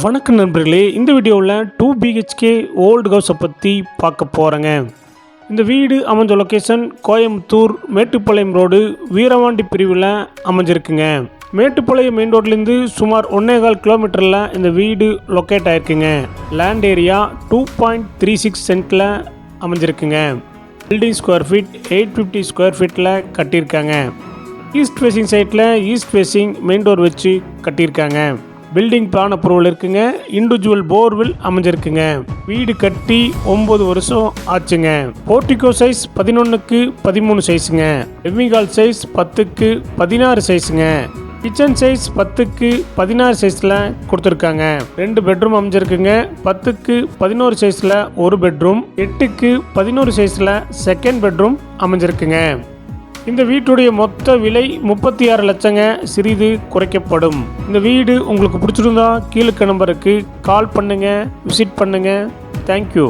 வணக்கம் நண்பர்களே இந்த வீடியோவில் டூ பிஹெச்கே ஓல்டு ஹவுஸை பற்றி பார்க்க போகிறேங்க இந்த வீடு அமைஞ்ச லொக்கேஷன் கோயம்புத்தூர் மேட்டுப்பாளையம் ரோடு வீரவாண்டி பிரிவில் அமைஞ்சிருக்குங்க. மேட்டுப்பாளையம் மெயின் ரோட்லேருந்து சுமார் ஒன்றே கால் கிலோமீட்டரில் இந்த வீடு locate ஆயிருக்குங்க. Land area two point three six சென்ட்டில் அமைஞ்சிருக்குங்க. Building square feet eight fifty square ஃபீட்டில் கட்டியிருக்காங்க. ஈஸ்ட் ஃபேஸிங் சைட்டில் ஈஸ்ட் ஃபேஸிங் மெயின் டோர் வச்சு கட்டியிருக்காங்க. பில்டிங் பிளான் அப்ரூவல் இருக்குங்க. இண்டிவிஜுவல் போர்வெல் அமைஞ்சிருக்குங்க. வீடு கட்டி ஒம்பது வருஷம் ஆச்சுங்க. போர்டிகோ சைஸ் பதினொன்றுக்கு பதிமூணு சைஸுங்க. லிவிங் சைஸ் பத்துக்கு பதினாறு சைஸுங்க. கிச்சன் சைஸ் பத்துக்கு பதினாறு சைஸில் கொடுத்துருக்காங்க. ரெண்டு பெட்ரூம் அமைஞ்சிருக்குங்க. பத்துக்கு பதினோரு சைஸில் ஒரு பெட்ரூம் எட்டுக்கு பதினோரு சைஸில் செகண்ட் பெட்ரூம் அமைஞ்சிருக்குங்க. இந்த வீட்டுடைய மொத்த விலை முப்பத்தி ஆறு லட்சங்க. சிறிது குறைக்கப்படும். இந்த வீடு உங்களுக்கு பிடிச்சிருந்தா கீழுக்க நம்பருக்கு கால் பண்ணுங்க விசிட் பண்ணுங்க. தேங்க்யூ